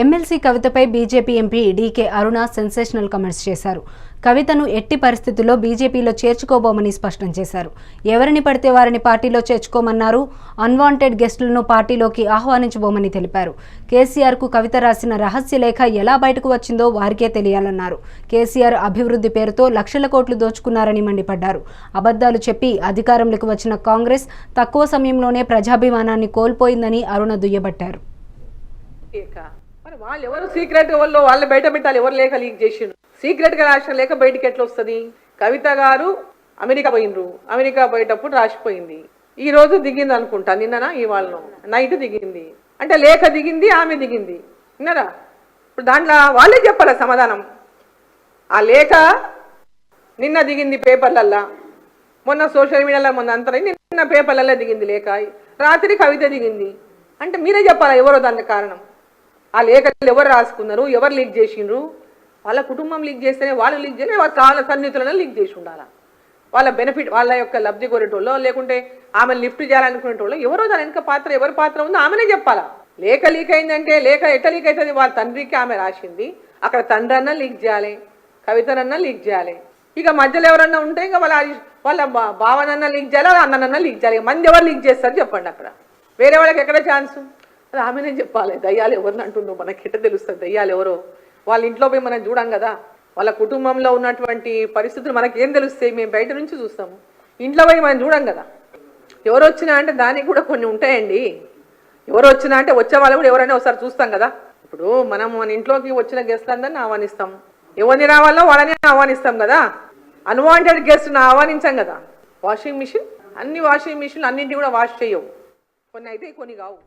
MLC కవితపై BJP MP DK Aruna sensational comments చేశారు. కవితను ఎట్టి పరిస్థితుల్లో బీజేపీలో చేర్చుకోబోమని స్పష్టం చేశారు. ఎవరిని పడితే వారిని పార్టీలో చేర్చుకోమన్నారు. అన్వాంటెడ్ గెస్టులను పార్టీలోకి ఆహ్వానించబోమని తెలిపారు. కేసీఆర్కు కవిత రాసిన రహస్య లేఖ ఎలా బయటకు వచ్చిందో వారికే తెలియాలన్నారు. కేసీఆర్ అభివృద్ధి పేరుతో లక్షల కోట్లు దోచుకున్నారని మండిపడ్డారు. అబద్ధాలు చెప్పి అధికారంలోకి వచ్చిన కాంగ్రెస్ తక్కువ సమయంలోనే ప్రజాభిమానాన్ని కోల్పోయిందని అరుణ దుయ్యబట్టారు. మరి వాళ్ళు ఎవరు సీక్రెట్ వాళ్ళు వాళ్ళు బయట పెట్టాలి ఎవరు లేక లీక్ చేసిండ్రు. సీక్రెట్గా రాసిన లేక బయటికి ఎట్లా వస్తుంది? కవిత గారు అమెరికా పోయినరు అమెరికా పోయేటప్పుడు రాసిపోయింది. ఈ రోజు దిగింది అనుకుంటా నిన్ననా? ఇవాళ నైట్ దిగింది. అంటే లేఖ దిగింది ఆమె దిగింది. విన్నారా? ఇప్పుడు దాంట్లో వాళ్ళే చెప్పాలి సమాధానం? ఆ లేఖ నిన్న దిగింది పేపర్లల్లా. మొన్న సోషల్ మీడియాలో మొన్న అంతరై నిన్న పేపర్లలో దిగింది లేఖ రాత్రి కవిత దిగింది. అంటే మీరే చెప్పాలా ఎవరో దానికి కారణం? ఆ లేఖలు ఎవరు రాసుకున్నారు ఎవరు లీక్ చేసిండ్రు? వాళ్ళ కుటుంబం లీక్ చేస్తేనే వాళ్ళు లీక్ చేయలే వాళ్ళ కాళ్ళ సన్నిహితులను లీక్ చేసి ఉండాలా? వాళ్ళ బెనిఫిట్ వాళ్ళ యొక్క లబ్ధి కోరేటోళ్ళో లేకుంటే ఆమె లిఫ్ట్ చేయాలనుకునేటోళ్ళు ఎవరో దాని వెనక పాత్ర ఎవరి పాత్ర ఉందో ఆమెనే చెప్పాలా? లేఖ లీక్ అయిందంటే లేఖ ఎట్ట లీక్ అవుతుంది? వాళ్ళ తండ్రికి ఆమె రాసింది. అక్కడ తండ్రి అన్నా లీక్ చేయాలి కవితనన్నా లీక్ చేయాలి. ఇక మధ్యలో ఎవరన్నా ఉంటే ఇంకా వాళ్ళ వాళ్ళ భావనన్నా లీక్ చేయాలి వాళ్ళ అన్ననన్నా లీక్ చేయాలి. మంది ఎవరు లీక్ చేస్తారు చెప్పండి అక్కడ. వేరే వాళ్ళకి ఎక్కడ ఛాన్సు అది ఆమెనే చెప్పాలి దయ్యాలు ఎవరిని అంటుండో మనకి ఎట్ట తెలుస్తుంది దయ్యాలు ఎవరో? వాళ్ళ ఇంట్లో పోయి మనం చూడం కదా వాళ్ళ కుటుంబంలో ఉన్నటువంటి పరిస్థితులు మనకి ఏం తెలుస్తాయి? మేము బయట నుంచి చూస్తాము. ఇంట్లో పోయి మనం చూడం కదా. ఎవరు వచ్చినా అంటే దానికి కూడా కొన్ని ఉంటాయండి. ఎవరు వచ్చినా అంటే వచ్చే వాళ్ళు కూడా ఎవరైనా ఒకసారి చూస్తాం కదా. ఇప్పుడు మనం మన ఇంట్లోకి వచ్చిన గెస్ట్ అందరిని ఆహ్వానిస్తాం. ఎవరిని రావాలో వాళ్ళని ఆహ్వానిస్తాం కదా. అన్వాంటెడ్ గెస్ట్ని ఆహ్వానించాం కదా. వాషింగ్ మిషన్ అన్ని వాషింగ్ మిషన్లు అన్నింటినీ కూడా వాష్ చేయవు. కొన్ని అయితే కొన్ని కావు.